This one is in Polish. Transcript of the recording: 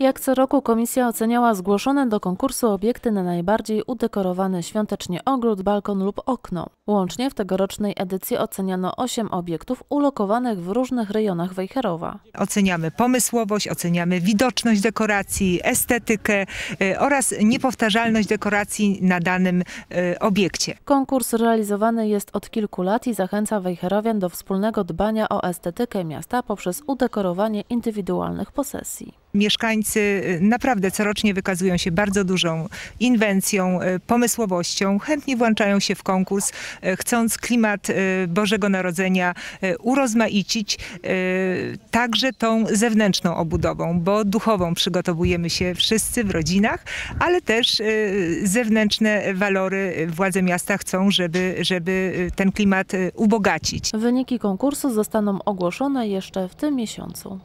Jak co roku komisja oceniała zgłoszone do konkursu obiekty na najbardziej udekorowany świątecznie ogród, balkon lub okno. Łącznie w tegorocznej edycji oceniano 8 obiektów ulokowanych w różnych rejonach Wejherowa. Oceniamy pomysłowość, oceniamy widoczność dekoracji, estetykę y, oraz niepowtarzalność dekoracji na danym y, obiekcie. Konkurs realizowany jest od kilku lat i zachęca Wejherowian do wspólnego dbania o estetykę miasta poprzez udekorowanie indywidualnych posesji. Mieszkańcy y, naprawdę corocznie wykazują się bardzo dużą inwencją, y, pomysłowością, chętnie włączają się w konkurs, y, chcąc klimat Bożego Narodzenia urozmaicić także tą zewnętrzną obudową, bo duchową przygotowujemy się wszyscy w rodzinach, ale też zewnętrzne walory władze miasta chcą, żeby, żeby ten klimat ubogacić. Wyniki konkursu zostaną ogłoszone jeszcze w tym miesiącu.